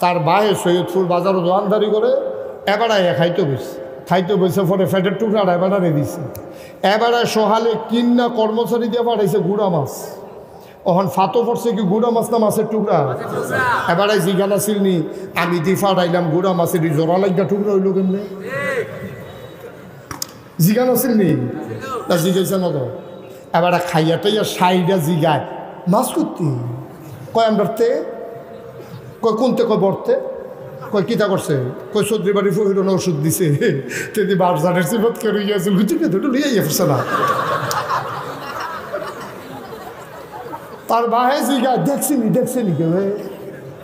তার বাহে সৈয়দপুর বাজারও দোয়ানদারি করে এবারায় খাইতে বসে। খাইতে বসে পরে ফ্যাটের টুকরাটা এবারে দিছে এবারে সহালে কিন্না কর্মচারী দিয়ে পাঠাইছে গুড়া মাছ। ওখান ফাতো পড়ছে কি গুড়া মাছ না মাছের টুকরা? এবারে জিজ্ঞাসা ছিলনি আমি দি ফাটাইলাম গুড়া মাছের জোড়া লাগা টুকরা হইল কেমনে? জিজ্ঞাসা ছিলনি তা জিজ্ঞাসা না তো। এবারে খাইয়া টাইয়া সাইডা জিগায়। মাছ করতি? কয় আমরাতে কয় কোনতে কয় বর্তে? কয়, কিতা করছে? কয়, সদ্রি বাড়ি ফুহিরন ওষুধ দিছে। তেদি বারজানের সিফত করে গিয়েছে লুচিকে দুটো লিয়ে গেছে না। তার বাহে জিগায় দেখছিনি দেখছিনি কেউ এ?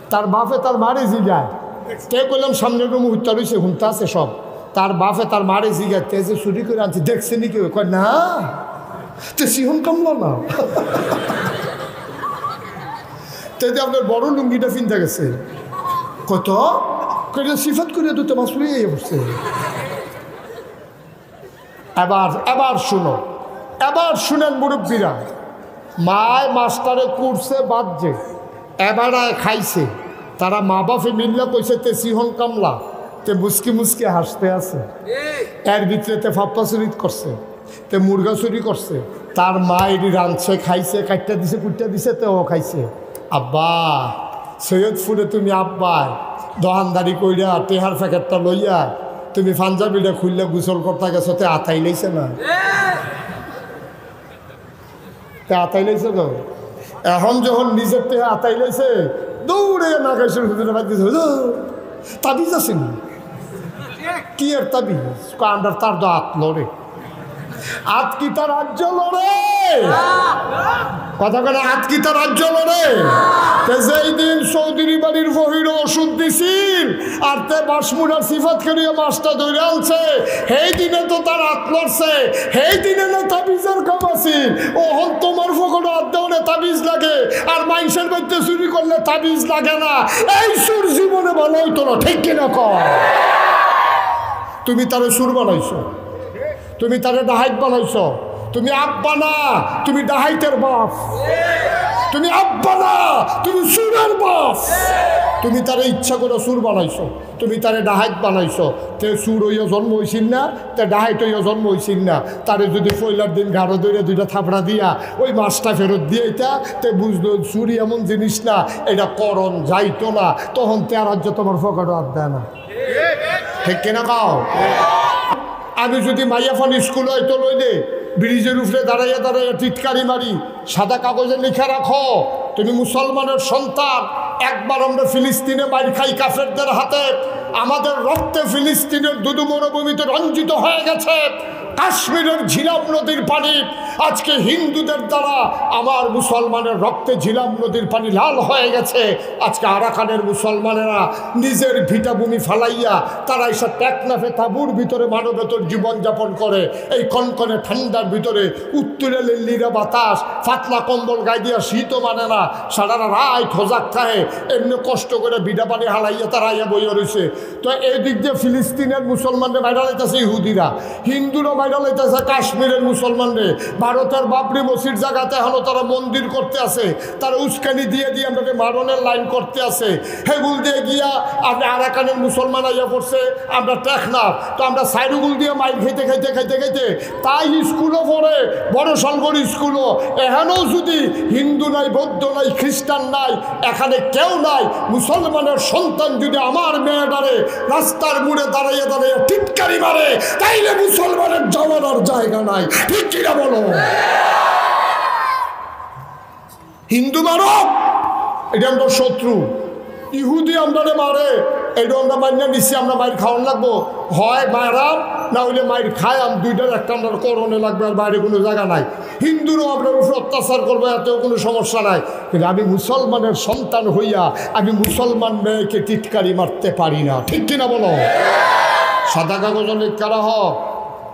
তার বাপে তার মারে জিগায়। কে করলাম সামনের রুম উত্তর হয়েছে হুমতা আছে সব। তার বাপে তার মারে জিগায় তেজে চুরি করে আনছে দেখছিনি কেউ কয়, না, তে সিহন কামলো না। তেদি আপনার বড় লুঙ্গিটা ফিনতে গেছে। কত? সিফাত করে দুটো লইয়ে পড়ছে। এবার এবার শুনো। এবার শুনেন মুরব্বীরা, মায় মাস্টারে কুরছে বাজছে এবারায় খাইছে। তারা মা বাপে মিললে কইছে, তে সিহন কামলা, তে মুসকি মুসকি হাসতে আছে। এর ভিতরে তে ফাপ্পা চুরি করছে, তে মুরগা চুরি করছে। তার মা এটি রাঁধছে, খাইছে কাটটা দিছে কুটটা দিছে, তে ও খাইছে। আব্বা সৈয়দপুরে তুমি আব্বাই দোকানদারি কইরা টেহার প্যাকেটটা লইয়া তুমি পাঞ্জাবিটা খুললে গোসল করতে গেছো, তে আতাই লাইছে না? তে আতাই লাইছে তো? এখন যখন নিজের তে আতাই লাইছে, দৌড়ে বাদ দিছে, হুজুর, তাবিজ আছে না? কি এর তাবিজ? কান্ডার তার তো আত লড়ে কি তার রাজ্য লড়ে? কথা আত কি তার রাজ্য লড়ে? যেই দিন চৌধুরী বাড়ির বহির ওষুধ দিছিল, আর তে বাসমুড়ার সিফাত করিয়া মাছটা ধরে আনছে, সেই দিনে তো তার হাত লড়ছে, সেই দিনে না তাবিজের কাম আছিল। ও হন তোমার ফকড়ে হাত দেওয়ালে তাবিজ লাগে, আর মাইন্সের মধ্যে চুরি করলে তাবিজ লাগে না। এই সুর জীবনে ভালো হইতো না, ঠিক কিনা কর তুমি তারে সুর বানাইছো। তুমি তারে ডাহাইত বানাইছ। তুমি আব্বা না, তুমি ডাহাইতের বাপ। তুমি আব্বা না, তুমি সুরের বাপ। তুমি তারে ইচ্ছা করে সুর বানাইছো, তুমি তারে ডাহাইত বানাইছো। তে সুর হইয়া জন্ম হইছিল না, তে ডাহাইত হইয়া জন্ম হইছিল না। তারে যদি পয়লার দিন গাঢ় দইরে দুইটা থাপড়া দিয়া ওই মাছটা ফেরত দিয়ে এটা তে বুঝলো চুরি এমন জিনিস না, এটা করণ যাইতো না। তখন তে আর তোমার ফকাটো আর দেয় না। ঠিক কিনা কাও? আমি যদি মাইয়াফান স্কুল হয়তো লই দে ব্রিজের উপরে দাঁড়াইয়া দাঁড়াইয়া টিটকারি মারি। সাদা কাগজে লিখে রাখো। তুমি মুসলমানের সন্তান। একবার আমরা ফিলিস্তিনে মাইর খাই কাফেরদের হাতে। আমাদের রক্তে ফিলিস্তিনের দুদু মরুভূমিতে রঞ্জিত হয়ে গেছে। কাশ্মীরের ঝিলাম নদীর পানি। আজকে হিন্দুদের দ্বারা আমার মুসলমানের রক্তে ঝিলাম নদীর পানি লাল হয়ে গেছে। আজকে আরাকানের মুসলমানেরা নিজের ভিটাভূমি ফালাইয়া তারা এসব টেকনাফে তাবুর ভিতরে মানবেতর জীবনযাপন করে। এই কনকনে ঠান্ডার ভিতরে উত্তরে লিল্লিরা বাতাস ফাতলা কম্বল গায়ে দিয়া শীতও মানে না। সারারা রায় খোজাক খায়, এমনি কষ্ট করে বিডা পানি হালাইয়া তারা ইয়া বইয়া রয়েছে তো এই দিক দিয়ে ফিলিস্তিনের মুসলমানদের বাইরা লাইতেছে ইহুদিরা। হিন্দুরা বাইরা লাইতেছে কাশ্মীরের মুসলমানরে। ভারতের বাবরি মসজিদ জায়গাতে এখনও তারা মন্দির করতে আছে। তারা উস্কানি দিয়ে দিয়ে আমাদের মারণের লাইন করতে আছে। হেগুল দিয়ে গিয়া আপনি আরাকানের মুসলমান আইয়া পড়ছে, আমরা টেকনাফ। তো আমরা সাইরুগুল দিয়ে মাইল খেতে খাইতে খাইতে খাইতে তাই স্কুলও পড়ে, বড় সলগর স্কুলও। এখানেও যদি হিন্দু নাই, বৌদ্ধ নাই, খ্রিস্টান নাই, এখানে কেউ নাই, মুসলমানের সন্তান যদি আমার মেয়েটারে রাস্তার মুড়ে দাঁড়াইয়া দাঁড়াইয়া টিটকারি মারে, তাইলে মুসলমানের যাওয়ার জায়গা নাই। ঠিক কিনা বলো? হিন্দু মারক এটা আমরা শত্রু। ইহুদি আমরা মারে, এটা আমরা মান্য নিচ্ছি আমরা মায়ের খাওয়ান লাগবো। হয় মায়েরাম না হইলে মায়ের খায়াম দুইটার একটা আমরা করণে লাগবে, আর বাইরে কোনো জায়গা নাই। হিন্দুরও আমরা উপর অত্যাচার করব, এতেও কোনো সমস্যা নাই। কিন্তু আমি মুসলমানের সন্তান হইয়া, আমি মুসলমান মেয়েকে টিটকারি মারতে পারি না। ঠিক কিনা বলো? সাদা কাগজ অনেক কারা হ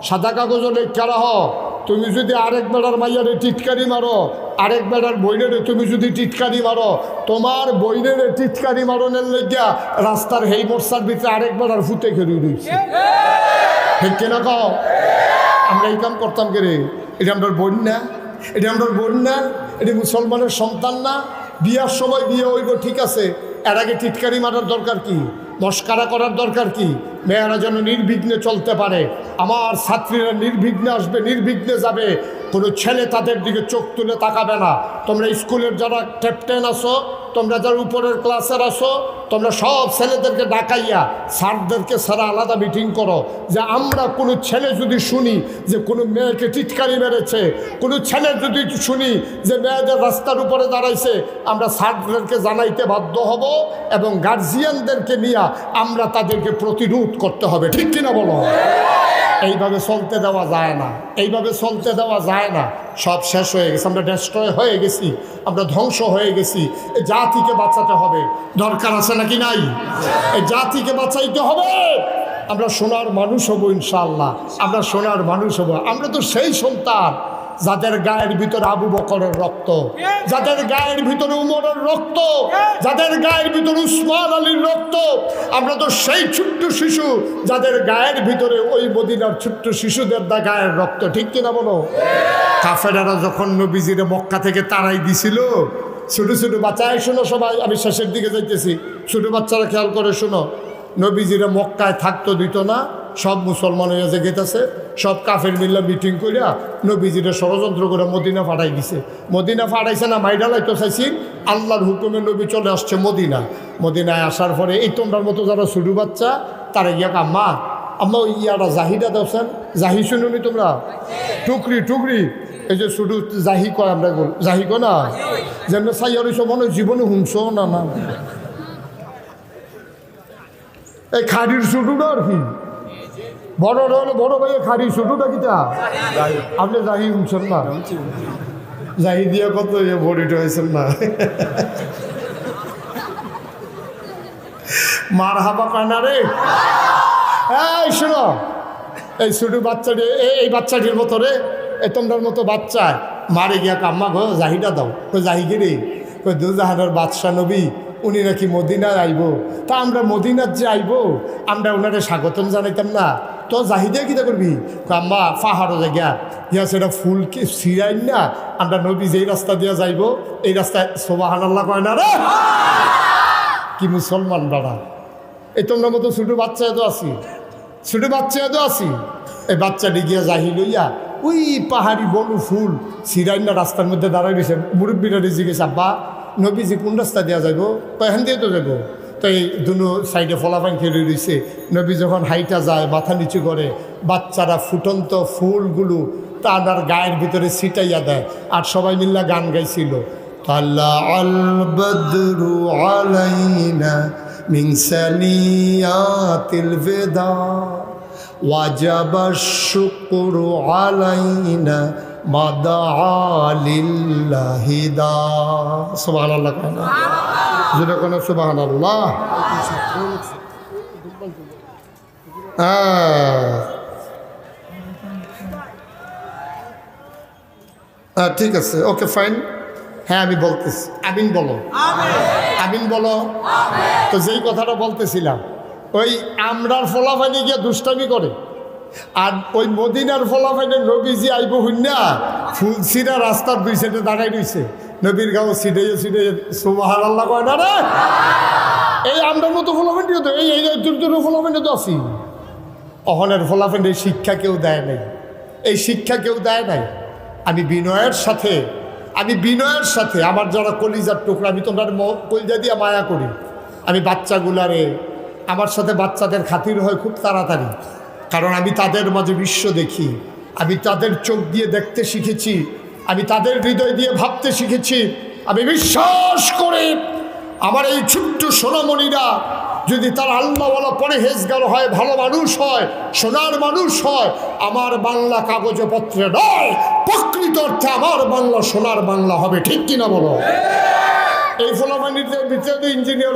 সাদা কাগজ অনেক কারা হ তুমি যদি আরেক বেড়ার মাইয়ারে টিটকারি মারো, আরেক বেড়ার বইনেরে তুমি যদি টিটকারি মারো, তোমার বইনেরে টিটকারি মারনের লেগিয়া রাস্তার হেই মোর্চার ভিতরে আরেক বেড়ার ফুটে খেয়ে রয়েছে ঠিক কিনা কও? আমরা এই কাম করতাম কে রে? এটা আমরা বোন না, এটা আমরা বোন না, এটা মুসলমানের সন্তান না। বিয়ার সময় বিয়ে হইব, ঠিক আছে। এর আগে টিটকারি মারার দরকার কি? মস্কারা করার দরকার কি? মেয়েরা যেন নির্বিঘ্নে চলতে পারে। আমার ছাত্রীরা নির্বিঘ্নে আসবে, নির্বিঘ্নে যাবে। কোনো ছেলে তাদের দিকে চোখ তুলে তাকাবে না। তোমরা স্কুলের যারা ক্যাপ্টেন আসো তোমরা যারা উপরের ক্লাসের আসো তোমরা সব ছেলেদেরকে ডাকাইয়া স্যারদেরকে সারা আলাদা মিটিং করো যে আমরা কোনো ছেলে যদি শুনি যে কোনো মেয়েকে টিটকারি মেরেছে, কোনো ছেলে যদি শুনি যে মেয়েদের রাস্তার উপরে দাঁড়াইছে, আমরা স্যারদেরকে জানাইতে বাধ্য হব এবং গার্জিয়ানদেরকে নিয়ে আমরা তাদেরকে প্রতিরোধ করতে হবে, ঠিক কিনা বলো? এইভাবে চলতে দেওয়া যায় না, এইভাবে চলতে দেওয়া যায় না। সব শেষ হয়ে গেছে, আমরা ডেস্ট্রয় হয়ে গেছি, আমরা ধ্বংস হয়ে গেছি। এই জাতিকে বাঁচাতে হবে, দরকার আছে নাকি নাই? এই জাতিকে বাঁচাইতে হবে। আমরা সোনার মানুষ হব ইনশাল্লাহ আমরা সোনার মানুষ হব। আমরা তো সেই সন্তান যাদের গায়ের ভিতরে আবু বকরের রক্ত যাদের গায়ের ভিতরে উমরের রক্ত যাদের গায়ের ভিতরে উসমান আলীর রক্ত আমরা তো সেই ছোট্ট শিশু যাদের গায়ের ভিতরে ওই মদিনার ছোট্ট শিশুদের দা গায়ের রক্ত ঠিক কিনা বলো? কাফেরারা যখন নবীজিরে মক্কা থেকে তারাই দিছিল ছোট ছোট বাচ্চায় শোনো সবাই আমি শেষের দিকে যাইতেছি। ছোট বাচ্চারা খেয়াল করে শোনো নবীজিরা মক্কায় থাকতো দিত না সব মুসলমান হয়ে যে গেতেছে সব কাফের মিল্লা মিটিং করিয়া নবীজিরা ষড়যন্ত্র করে মদিনা ফাটাই দিছে। মদিনা ফাটাইছে না মাইডালাই তো চাইছি, আল্লাহর হুকুমে নবী চলে আসছে মদিনা। মদিনায় আসার পরে এই তোমরার মতো যারা ছোটো বাচ্চা, তারা গিয়া আম্মা আম্মা ওই ইয়াটা জাহিটা দেওছেন? জাহি শুনুনি তোমরা? টুকরি টুকরি। এই যে শুধু জাহি কয় আমরা জাহি কয় না? যেন চাই আর মনে জীবনে হুংস না না। এই খাড়ির শুটুটা আর কি? বড় হলো বড় ভাইয়ের খাড়ির শুটুটা কিটা আপনি জাহি হুংছেন না জাহি দিয়ে কত ইয়ে বড়িট হয়েছেন না? মার হাবা কয় না রে। এই শোনো। এই ছোটো বাচ্চাটি এই- এই বাচ্চাটির মতো রে। এই তোমার মতো বাচ্চা। মারে গিয়া কাম্মা গো জাহিটা দাও। তো জাহিকে রে। কই দুজাহানের বাদশাহ নবী। উনি নাকি মদিনায় আইব। তা আমরা মদিনার যে আইব, আমরা ওনারে স্বাগতম জানাইতাম না। তো জাহিদে কিতা করবি? আম্মা, পাহাড়ও জায়গা। ইয়া সেটা ফুলকে সিরাইন না? আমরা নবী যেই রাস্তা দিয়ে যাইব, এই রাস্তায় সোবাহান আল্লাহ কয় না রে? কি মুসলমান বাড়া। এই তোমরা মতো ছোটো বাচ্চা এত আছি। ছোটো বাচ্চা এত আছি। এই বাচ্চাটি গিয়া জাহি লইয়া ওই পাহাড়ি বড় ফুল সিরাইনা রাস্তার মধ্যে দাঁড়াই রয়েছে মুরব্বীরা জিজ্ঞেস আব্বা নবীজি কোন রাস্তা দেওয়া যাইব এখান দিয়ে তো যাবো তো এই দুনো সাইডে ফলাফান খেলে রয়েছে নবী যখন হাইটা যায় মাথা নিচু করে বাচ্চারা ফুটন্ত ফুলগুলো তার গায়ের ভিতরে ছিটাইয়া দেয় আর সবাই মিল্লা গান গাইছিল طلع البدر علينا من ثنيات الوداع وجب الشكر علينا আল্লাহ যেটা কোনো আল্লাহ হ্যাঁ। ঠিক আছে ওকে ফাইন। হ্যাঁ আমি বলতেছি। আমিন বলো। আমিন। বলো। তো যেই কথাটা বলতেছিলাম ওই আমরার ফলাফানি গিয়ে দুষ্টামি করে। আর ওই মদিনার ফলাফাইনে নবীজি আইব হুন্না ফুলসিরা রাস্তার দুই সাইডে দাঁড়াই রয়েছে নবীর গাঁও সিডে সিডে সুবাহান আল্লাহ কয় না এই আমরার মতো ফলাফাইনটিও তো, এই এই দুটো ফলাফাইনে তো আছি অহনের ফলাফাইনের শিক্ষা কেউ দেয় নাই। এই শিক্ষা কেউ দেয় নাই। আমি বিনয়ের সাথে, আমি বিনয়ের সাথে, আমার যারা কলিজার টুকরা, আমি তোমরা কলিজা দিয়ে মায়া করি। আমি বাচ্চাগুলারে, আমার সাথে বাচ্চাদের খাতির হয় খুব তাড়াতাড়ি। কারণ আমি তাদের মাঝে বিশ্ব দেখি। আমি তাদের চোখ দিয়ে দেখতে শিখেছি। আমি তাদের হৃদয় দিয়ে ভাবতে শিখেছি। আমি বিশ্বাস করি আমার এই ছোট্ট সোনামণিরা যদি তার আল্লাহওয়ালা পরে হেজগার হয়, ভালো মানুষ হয়, সোনার মানুষ হয়, আমার বাংলা কাগজে পত্রে নয়, প্রকৃত অর্থে আমার বাংলা, সোনার বাংলা হবে, ঠিক কিনা বলো? এই ফলাফানির ভিতরে তো ইঞ্জিনিয়ার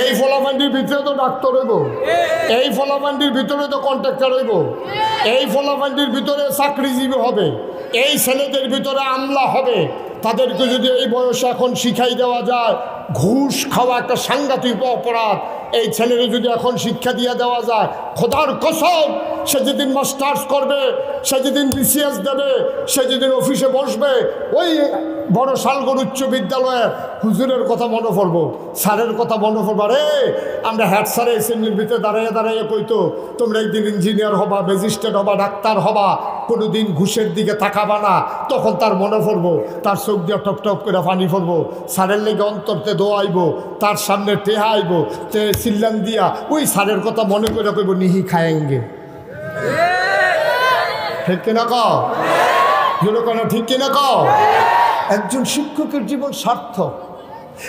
এই ফলাফান্ডির ভিতরে তো ডাক্তার হইব। এই ফলাফান্ডির ভিতরে তো কন্ট্রাক্টর হইব। এই ফলাফান্ডির ভিতরে চাকরিজীবী হবে। এই ছেলেদের ভিতরে আমলা হবে। তাদেরকে যদি এই বয়সে এখন শিখাই দেওয়া যায় ঘুষ খাওয়া একটা সাংঘাতিক অপরাধ। এই ছেলেরা যদি এখন শিক্ষা দিয়ে দেওয়া যায় খোদার কসম সে যেদিন মাস্টার্স করবে সে যেদিন বিসিএস দেবে সে যেদিন অফিসে বসবে ওই বড় শালগড় উচ্চ বিদ্যালয়ের হুজুরের কথা মনে পড়ব, স্যারের কথা মনে পড়ব। আরে, আমরা হ্যাড স্যারে এসেম্বলির ভিতরে দাঁড়াইয়ে দাঁড়াইয়ে কইতো তোমরা একদিন ইঞ্জিনিয়ার হবা, ম্যাজিস্ট্রেট হবা, ডাক্তার হবা কোনো দিন ঘুষের দিকে তাকাবা না, তখন তার মনে পড়ব, তার চোখ দিয়ে টপ টপ করে পানি পড়ব, স্যারের লেগে অন্তরতে দোয়াইব তার সামনে টেহা আইব, তে সিল্লান দিয়া ওই স্যারের কথা মনে করে কইব, নিহি খায়েঙ্গে। ঠিক কিনা কও? জোরে কেন ঠিক কিনা কও? একজন শিক্ষকের জীবন সার্থক,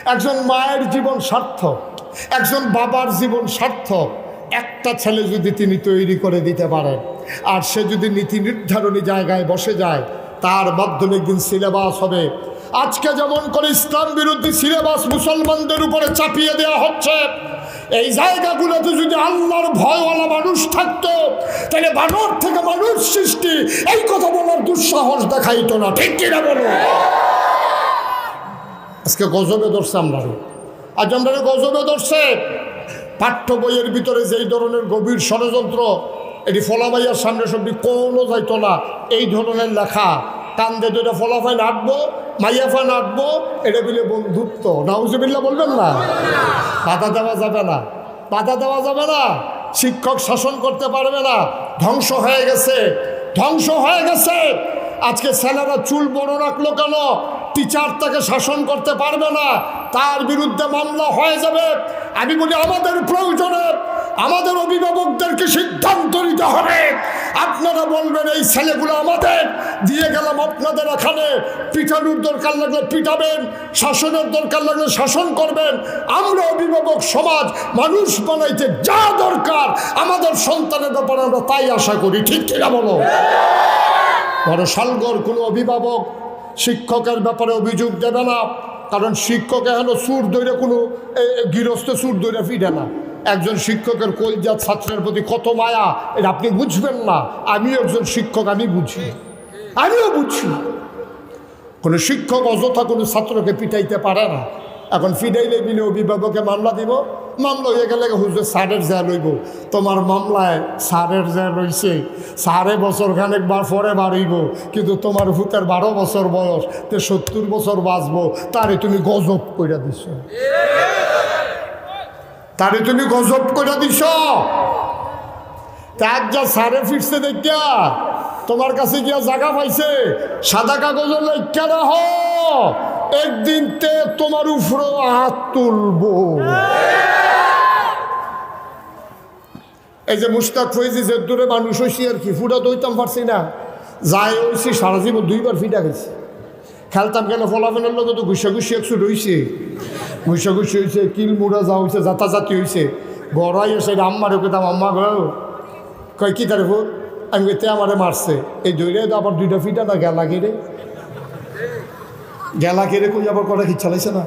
একজন মায়ের জীবন সার্থক, একজন বাবার জীবন সার্থক। একটা ছেলে যদি তিনি তৈরি করে দিতে পারেন, আর সে যদি নীতি নির্ধারণী জায়গায় বসে যায়, তার মাধ্যমে একদিন সিলেবাস হবে। আজকে যেমন করে ইসলাম বিরোধী সিলেবাস মুসলমানদের উপরে চাপিয়ে দেওয়া হচ্ছে এই জায়গাগুলোতে যদি আল্লাহর ভয়ওয়ালা মানুষ থাকতো, তাহলে বানর থেকে মানুষ সৃষ্টি, এই কথা বলার দুঃসাহস দেখাইতো না। ঠিক কিনা বলো? আজকে গজবে ধরছে আমরা আজ আমরা গজবে ধরছে। পাঠ্য বইয়ের ভিতরে যেই ধরনের গভীর ষড়যন্ত্র, এটি ফলাবাইয়ার সামনে সবটি কোনো যাইতো না। এই ধরনের লেখা কান্দে দুটো ফলাফাই নাটবো মাইয়াফা নাটবো এটা বলে বন্ধুত্ব। নাউজুবিল্লা বলবেন না? বাধা দেওয়া যাবে না। বাধা দেওয়া যাবে না। শিক্ষক শাসন করতে পারবে না। ধ্বংস হয়ে গেছে। ধ্বংস হয়ে গেছে। আজকে ছেলেরা চুল বড় রাখল কেন? টিচার তাকে শাসন করতে পারবে না। তার বিরুদ্ধে মামলা হয়ে যাবে। আমি বলি আমাদের প্রয়োজনে আমাদের অভিভাবকদেরকে সিদ্ধান্ত নিতে হবে। আপনারা বলবেন, এই ছেলেগুলো আমাদের। দিয়ে গেলাম আপনাদের এখানে। পিটানোর দরকার লাগলে পিটাবেন, শাসনের দরকার লাগলে শাসন করবেন। আমরা অভিভাবক সমাজ, মানুষ বানাইতে যা দরকার, আমাদের সন্তানের ব্যাপারে আমরা তাই আশা করি। ঠিক কিনা বলো? বড় সালগর কোনো অভিভাবক শিক্ষকের ব্যাপারে অভিযোগ দেবে না, কারণ শিক্ষক এখন সুর দৈরে কোনো গৃহস্থ সুর দৈরে ফিরে না। একজন শিক্ষকের কলজা ছাত্রের প্রতি কত মায়া, এটা আপনি বুঝবেন না। আমিও একজন শিক্ষক, আমি বুঝি। আমিও বুঝি। কোনো শিক্ষক অযথা কোনো ছাত্রকে পিটাইতে পারে না। এখন ফিডাইলে মিলে অভিভাবকে মামলা দিব। মামলা হয়ে গেলে হুজুর স্যারের যা লইব। তোমার মামলায় স্যারের যা রইছে সাড়ে বছর খানেক বার পরে বাড়িব কিন্তু তোমার ভূতের বারো বছর বয়স, তে সত্তর বছর বাঁচবো, তারে তুমি গজব কইরা দিছ। তারে তুমি গজব কইরা দিছ? তার যা সারে ফিরছে দেখিয়া, তোমার কাছে গিয়া জায়গা পাইছে, সাদা কাগজের লেখা রাহ, একদিন তে তোমার উপরও হাত তুলবো। এই যে মুস্তাক ফৈজি যে দূরে মানুষ হয়েছি আর কি ফুটা দইতাম পারছি না। যাই হয়েছি সারা জীবন দুইবার ফিটা গেছি। খেলতাম কেন, ফলাফলের লোক তো ঘুষা ঘুষি একশো রইছে ঘুষা ঘুষি হয়েছে কিল মুড়া যা হয়েছে যাতাযাতি হয়েছে গড়াই এসে আম্মারে কইতাম, আম্মা গো কয় কী তারে আমি কইতে, আমারে মারছে। এই দৈরে তো আবার দুইটা ফিটা না, গেলা কেড়ে? গেলা কেড়ে কই আবার কটা কি চালাইছে না?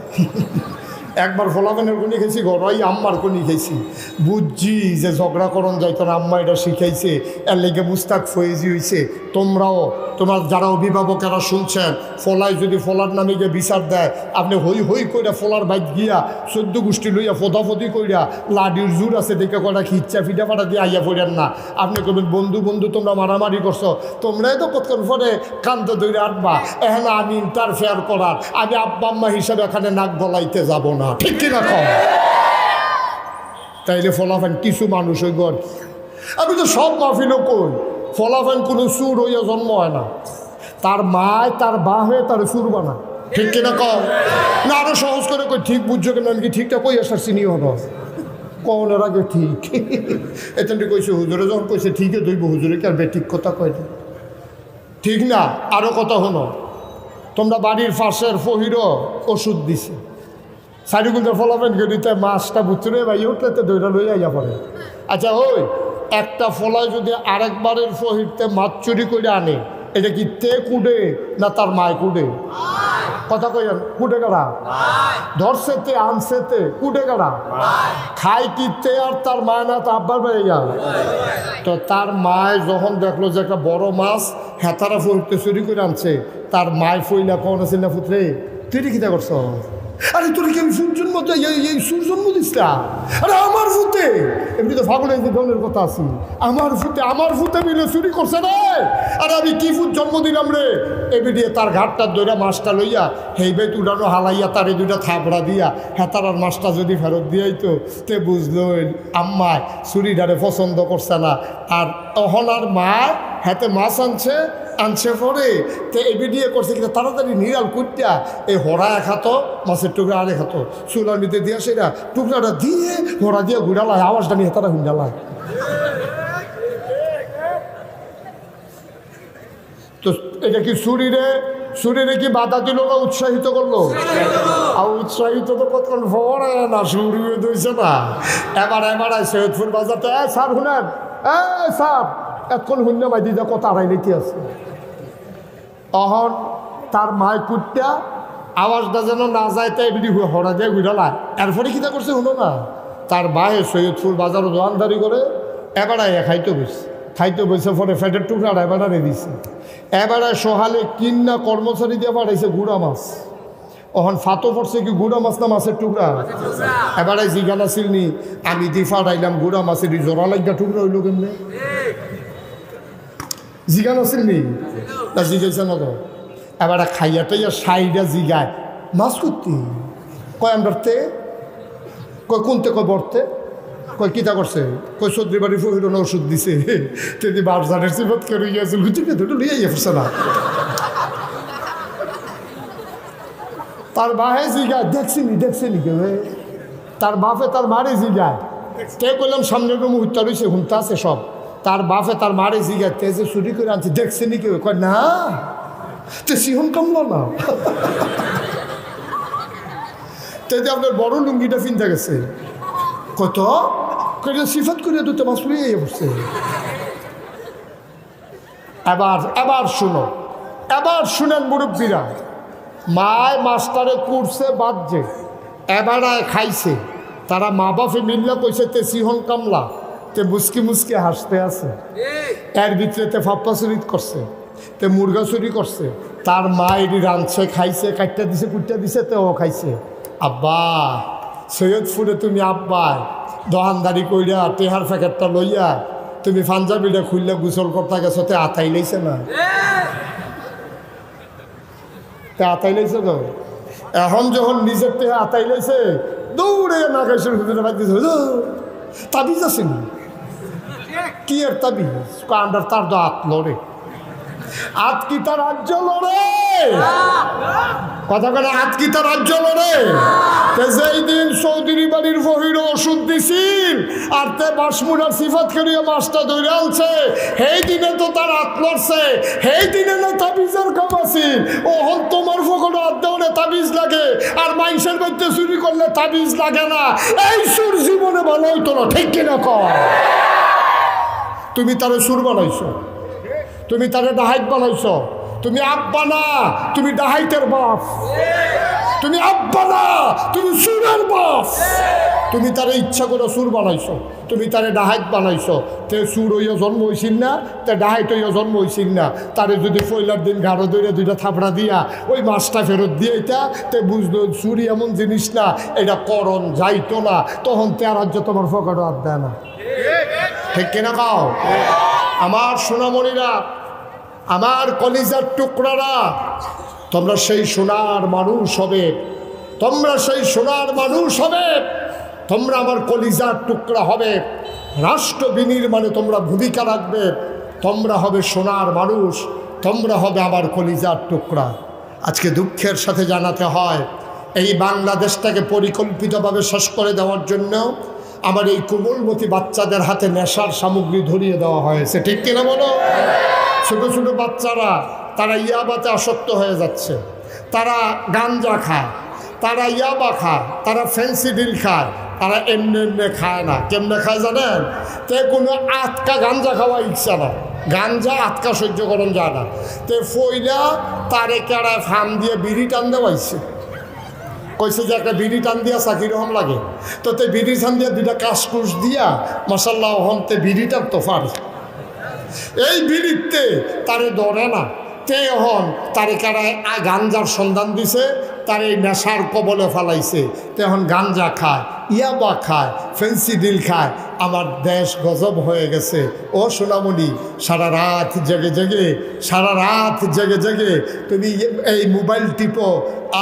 একবার ফলাফেনের কোনি খেয়েছি, গড়াই আম্মার কোনি খেয়েছি। বুঝছি যে ঝগড়া করণ যাইতো না আম্মা এটা শিখাইছে, এর লেগে মুস্তাক ফয়েজি হয়েছে তোমরাও, তোমার যারা অভিভাবকেরা শুনছেন, ফলায় যদি ফলার নামে গিয়ে বিচার দেয়, আপনি হই হই কইরা ফলার বাইক গিয়া, চোদ্দ গোষ্ঠী লইয়া ফোদাফদি কইরা লাডির জোর আছে দেখে কটা খিচ্চা ফিটা ফাটা দিয়ে আইয়া পড়েন না। আপনি কবেন বন্ধু বন্ধু, তোমরা মারামারি করছ, তোমরাই তো কতক্ষণ পরে কান্ত ধরে আটবা। এখন আমি ইন্টারফেয়ার করার, আমি আব্বা আম্মা হিসাবে এখানে নাক গলাইতে যাব না। ঠিক কিনা কম তাইলে ফলাফান কিছু মানুষ ওই গড় আমি তো সব মাহফিলও কই, ফলাফান কোনো সুর হইয়া জন্ম হয় না। তার মায়, তার বা হয়ে তার সুর বানা ঠিক কিনা কম না, আরও সহজ করে কই, ঠিক বুঝছ কেন? কি ঠিকটা কই? আসার চিনি হলো কনের আগে ঠিক। এতেন কইছে, হুজুরে যখন কইছে, ঠিকই দইব হুজুরে কি আর ঠিক কথা কয় না। ঠিক না আরও কথা হলো তোমরা বাড়ির পাশের ফহিরও ওষুধ দিছে। সারিগুলোর ফলাফেন গেলিতে মাছটা বুঝতে ভাই উঠলে তো দইটা লই আইয়া পড়ে আচ্ছা ওই একটা ফলায় যদি আরেকবারের ফহিরতে মাছ চুরি করে আনে, এটা কি তে কুডে না তার মায় কুডে কথা কইন কুডে কারা? ধরছে তে আনছে তে কুডে কারা? খাই কি তে আর তার মায় না তা আব্বার বেড়ে গেল তো তার মায় যখন দেখল যে একটা বড় মাছ হেতারা ফুটতে চুরি করে আনছে, তার মায় ফইলা কখন আছে না ফুটরে তুই কিতা করছ? আরে তোর কি আমি সুর জন্ম চাই এই এই সুর জন্ম দিস না? আরে আমার ফুতে এমনি তো ফাগুনে যে ধরনের কথা আছে। আমার ফুতে আমার ফুতে মিলে চুরি করছে রে! আরে আমি কি ফুট জন্ম দিলাম রে? দিয়ে তার ঘাটটা দইরা মাছটা লইয়া হেই বেত উড়ানো হালাইয়া তারে দুইটা থাপড়া দিয়া হ্যাঁ আর মাছটা যদি ফেরত দিয়াই তো তে বুঝলো আম্মায় চুরিটারে পছন্দ করছে না। আর তখন আর মা হাতে মাছ আনছে আনছে পরে তে এ বিডিয়ে করছে কিনা তাড়াতাড়ি নিরাল কুটিয়া এই হরা হাতো মাছের টুকরা আরে হাতো চুলার মধ্যে দিয়া সেটা টুকরাটা দিয়ে হরা দিয়ে ঘুরালায় আওয়াজটা নিয়ে তারা হুন্ডালায় তো এটা কি শরীরে শরীরে কি বাধা দিল না উৎসাহিত করল? আর উৎসাহিত তো কতক্ষণ ভরে না শুরু হয়ে না। এবার এবার সৈয়দপুর বাজারতে এ স্যার শুনেন এ স্যার এতক্ষণ শূন্য মাইদি যা কত আড়াই নীতি আছে। অহন তার মায় কুটটা আওয়াজটা যেন না যায় তাই এমনি হরা দিয়ে ঘুরালা এরপরে কিতা করছে শুনো না? তার বাহে সৈয়দপুর বাজার দোয়ানদারি করে এবার আয় খাইতে বসে খাইতে বসে পরে ফ্যাটের টুকরা এবার দিছে। এবারে সহালে কিন্না কর্মচারী দিয়ে পাঠাইছে গুড়া মাছ। ওহন ফাতো পড়ছে কি গুড়া মাছ না মাছের টুকরা? এবারে জিগানা ছিলনি আমি দি ফাটাইলাম গুড়া মাছের জোড়া লাগা টুকরা হইল কেমনে? জিগানা ছিলনি না, জিগাইছে না তো এবারে খাইয়া টাইয়া সাইডা জিগায়। মাছ করতি কয় আমরাতে কয়, কোনতে? কয় বর্তে কয় কিতা করছে কয় সদ্রি বাড়ি ফহিরন ওষুধ দিছে? তেদি বারজানের সিফত করে গিয়েছে লুচিকে দুটো লিয়ে গেছে না। তার বাহে জিগায়। দেখছিনি দেখছিনি কেউ, এ? তার বাপে তার মারে জিগায়। কে করলাম সামনে রুম উত্তর হয়েছে হুমতা আছে সব। তার বাপে তার মারে জিগায় তেজে চুরি করে আনছে দেখছিনি কেউ কয়, না, তো সিহন কামলো না। তেদি আপনার বড় লুঙ্গিটা ফিনতে গেছে। কত সিফাত করে দুটো মাছ পুড়িয়ে পড়ছে। এবার এবার শুনো, এবার শুনেন মুরব্বীরা, মায় মাস্টারে কুরছে বাজছে এবার খাইছে। তারা মা বাপে মিল্লা কইছে, তে সিহন কামলা তে মুসকি মুসকি হাসতে আছে। এর ভিতরে তে ফাপ্পা চুরি করছে, তে মুরগা চুরি করছে, তার মা এটি রাঁধছে, খাইছে কাটটা দিছে কুটটা দিছে তে ও খাইছে। আব্বা সৈয়দপুরে তুমি আব্বা দোকানদারি কইরা টেহার প্যাকেটটা লইয়া তুমি পাঞ্জাবিটা খুললে গোসল করতে গেছো, তে আতাই লাইছে না? তে আতাই লাইছে তো? এখন যখন নিজের তে আতাই লাইছে, দৌড়ে না খাইছে হুজুরে বাদ তাবিজ আছে নি? কি এর তাবিজ কান্ডার তার তো আত লড়ে। আত কি তার রাজ্য লড়ে? কথা করে আত কি তার রাজ্য লড়ে? যেই দিন চৌধুরী বাড়ির বহির ওষুধ দিছিল, আর তে বাসমুড়ার সিফাত করিয়া মাছটা ধরে আনছে, সেই দিনে তো তার আত লড়ছে, সেই দিনে না তাবিজের কাম আছিল। ওহন তোমার ফকড়ে হাত দেওয়ালে তাবিজ লাগে, আর মাইসের মধ্যে চুরি করলে তাবিজ লাগে না। এই সুর জীবনে ভালো হইতো না, ঠিক কিনা কর তুমি তারে সুর বানাইছ। তুমি তারে ডাহাইত বানাইছ। তুমি আব্বা না, তুমি ডাহাইতের বাপ। তুমি আব্বা না, তুমি সুরের বাপ। তুমি তারে ইচ্ছা করে সুর বানাইছো। তুমি তারে ডাহাইত বানাইছো। তে সুর হইয়া জন্ম হইছিল না, তে ডাহাইত হইয়া জন্ম হইছিল না। তারে যদি পয়লার দিন গাঢ় দইরে দুইটা থাপড়া দিয়া ওই মাছটা ফেরত দিয়ে এটা তে বুঝলো চুরি এমন জিনিস না, এটা করণ যাইতো না। তখন তে রাজ্য তোমার ফকারও আর দেয় না। ঠিক কিনা কাও? আমার সোনামণিরা, আমার কলিজার টুকরারা, তোমরা সেই সোনার মানুষ হবে। তোমরা সেই সোনার মানুষ হবে। তোমরা আমার কলিজার টুকরা হবে। রাষ্ট্র বিনির্মাণে তোমরা ভূমিকা রাখবে। তোমরা হবে সোনার মানুষ। তোমরা হবে আমার কলিজার টুকরা। আজকে দুঃখের সাথে জানাতে হয়, এই বাংলাদেশটাকে পরিকল্পিতভাবে শেষ করে দেওয়ার জন্য আমার এই কোমলমতি বাচ্চাদের হাতে নেশার সামগ্রী ধরিয়ে দেওয়া হয়েছে। ঠিক কিনা বলো? ছোট ছোট বাচ্চারা, তারা ইয়াবাতে আসক্ত হয়ে যাচ্ছে। তারা গাঞ্জা খায়, তারা ইয়াবা খায়, তারা ফ্যান্সি ডিল খায়, তারা এমনি এমনি খায় না। কেমনে খায় জানেন? তে কোনো আটকা গাঞ্জা খাওয়া ইচ্ছা না গাঞ্জা আটকা সহ্য করন যায় না তে ফইলা তারে কেড়ায় ফার্ম দিয়ে বিড়ি টান দেওয়াইছে। কইছে যে একটা বিড়ি টান দিয়া চাকি হন লাগে। তো তে বিড়ি টান দিয়া দুইটা কাশ কুশ দিয়া, মশাল্লাহ হন তে বিড়ি টান তো পারে এই বিড়িতে তারে ধরে না। তে হন তারে কারায় গাঞ্জার সন্ধান দিছে, তার এই নেশার কবলে ফালাইছে। তো এখন গাঞ্জা খায়, ইয়াবা খায়, ফেন্সি ফেন্সিডিল খায়, আমার দেশ গজব হয়ে গেছে। ও সোনামণি, সারা রাত জেগে জেগে, সারা রাত জেগে জেগে তুমি এই মোবাইল টিপো,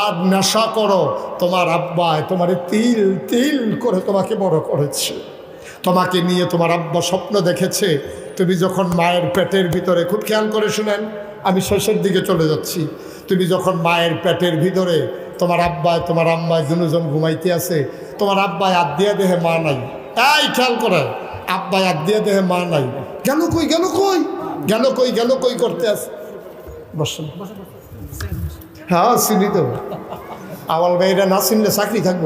আর নেশা করো। তোমার আব্বায় তোমার তিল তিল করে তোমাকে বড় করেছে। তোমাকে নিয়ে তোমার আব্বা স্বপ্ন দেখেছে। তুমি যখন মায়ের পেটের ভিতরে খুব খেয়াল করে শুনেন আমি শেষের দিকে চলে যাচ্ছি। তুমি যখন মায়ের পেটের ভিতরে তোমার আব্বায়, তোমার আম্মায় দুজন ঘুমাইতে আছে, তোমার আব্বায় আদিয়া দেহে মা নাই। তাই খেয়াল করে, আব্বায় আদিয়া দেহে মা নাই। গেল কই গেল কই? গেল কই গেল কই করতে আছে? বসুন হ্যাঁ চিনি তো। আমার মেয়েরা না চিনলে চাকরি থাকব।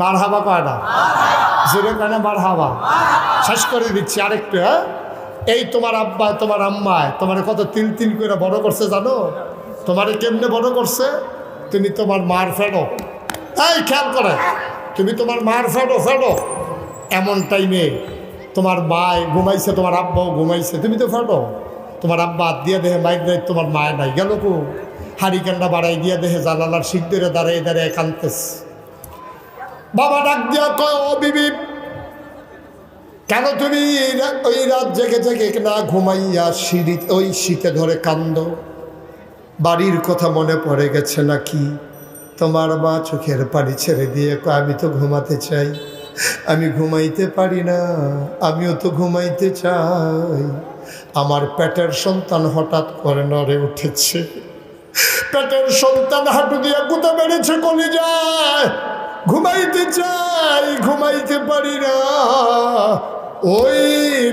মার হাবা জোরে কয় না মার হাবা শেষ করে দিচ্ছি আরেকটু হ্যাঁ? এই তোমার আব্বা, তোমার আম্মায়, তোমার কত তিল তিল করে বড় করছে জানো? তোমারে কেমনে বড় করছে? তুমি তোমার মার ফেরো এই, খেয়াল করে। তুমি তোমার মার ফেরো ফেরো এমন টাইমে তোমার মায় ঘুমাইছে, তোমার আব্বাও ঘুমাইছে। তুমি তো ফেরো তোমার আব্বা দিয়ে দেহে মায়ের দেয়, তোমার মায় নাই। গেল কো? হারিকেনটা বাড়াই দিয়ে দেহে জানালার শিখ ধরে দাঁড়িয়ে দাঁড়িয়ে কানতেছে বাবা ডাক দিয়া কয়, ও বিবি কেন তুমি ওই রাত জেগে জেগে না ঘুমাইয়া সিঁড়ি, ওই শীতে ধরে কান্দ? বাড়ির কথা মনে পড়ে গেছে নাকি? তোমার মা চোখের পানি ছেড়ে দিয়ে আমি তো ঘুমাতে চাই। আমি ঘুমাইতে পারি না। আমিও তো ঘুমাইতে চাই। আমার পেটের সন্তান হঠাৎ করে নড়ে উঠেছে। পেটের সন্তান হাঁটু দিয়ে গুঁতা বেড়েছে কলি যায়। ঘুমাইতে চাই, ঘুমাইতে পারি না। ওই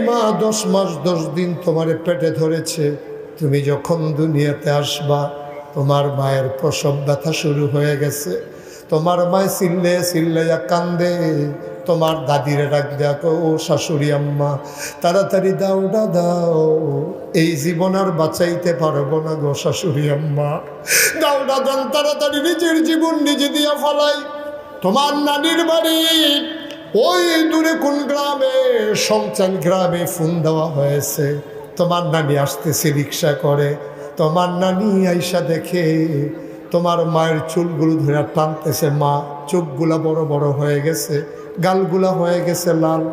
মা দশ মাস, দশ দিন তোমার পেটে ধরেছে। তুমি যখন দুনিয়াতে আসবা, তোমার মায়ের প্রসব ব্যথা শুরু হয়ে গেছে। তোমার মায় চিল্লে চিল্লাইয়া কান্দে, তোমার দাদিরে ডাক দেখো ও শাশুড়ি আম্মা, তাড়াতাড়ি দাও দাও। এই জীবন আর বাঁচাইতে পারব না গো শাশুড়ি আম্মা। দাওটা দান তাড়াতাড়ি নিজের জীবন নিজে দিয়া ফলাই। তোমার নানির বাড়ি ওই দূরে কোন গ্রামে সংচান গ্রামে ফোন দেওয়া হয়েছে। তোমার নানি আসতেছে রিক্সা করে। তোমার নানি আইসা দেখে তোমার মায়ের চুলগুলো ধরে টানতেছে মা। চোখগুলা বড় বড় হয়ে গেছে, গালগুলা হয়ে গেছে লাল।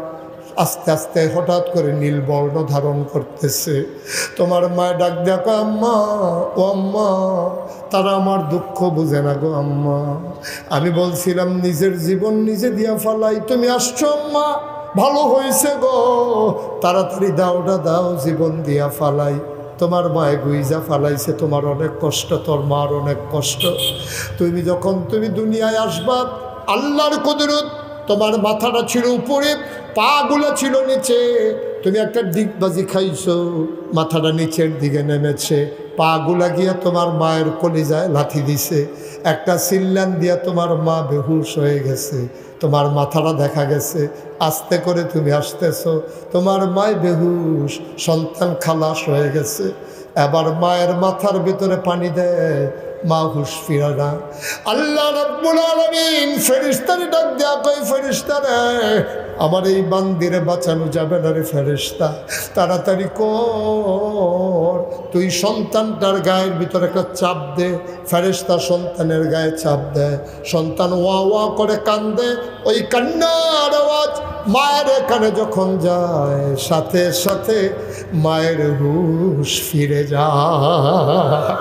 আস্তে আস্তে হঠাৎ করে নীল বর্ণ ধারণ করতেছে। তোমার মায় ডাক দেখো আম্মা, ও আম্মা তারা আমার দুঃখ বুঝে না গো আম্মা। আমি বলছিলাম, নিজের জীবন নিজে দিয়া ফালাই। তুমি আসছো আম্মা? ভালো হয়েছে গো। তাড়াতাড়ি দাওটা দাও, জীবন দিয়া ফালাই। তোমার মায়ে গুইজা ফালাইছে, তোমার অনেক কষ্ট, তোর মার অনেক কষ্ট। তুমি যখন তুমি দুনিয়ায় আসবা, আল্লাহর কুদরত তোমার মাথাটা ছিল উপরে, পাগুলো ছিল নিচে। তুমি একটা ডিগবাজি খাইছো, মাথাটা নিচের দিকে নেমেছে। পাগুলা গিয়া তোমার মায়ের কলিজায় লাথি দিছে। একটা সিল্লান দিয়া তোমার মা বেহুশ হয়ে গেছে। তোমার মাথাটা দেখা গেছে। আস্তে করে তুমি আসতেছ। তোমার মায় বেহুশ, সন্তান খালাস হয়ে গেছে। এবার মায়ের মাথার ভিতরে পানি দেয় মা হুশ ফিরা না। আল্লাহ রব্বুল আলমিন ফেরিস্তারে ডাক দেয়া কই ফেরিস্তারে আমার এই বান্দিরে বাঁচানো যাবে না রে ফেরিস্তা তাড়াতাড়ি কর, তুই সন্তানটার গায়ের ভিতরে একটা চাপ দে ফেরিস্তা সন্তানের গায়ে চাপ দেয়। সন্তান ওয়া ওয়া করে কান্দে। ওই কান্নার আওয়াজ মায়ের কানে যখন যায়, সাথে সাথে মায়ের হুশ ফিরে যায়।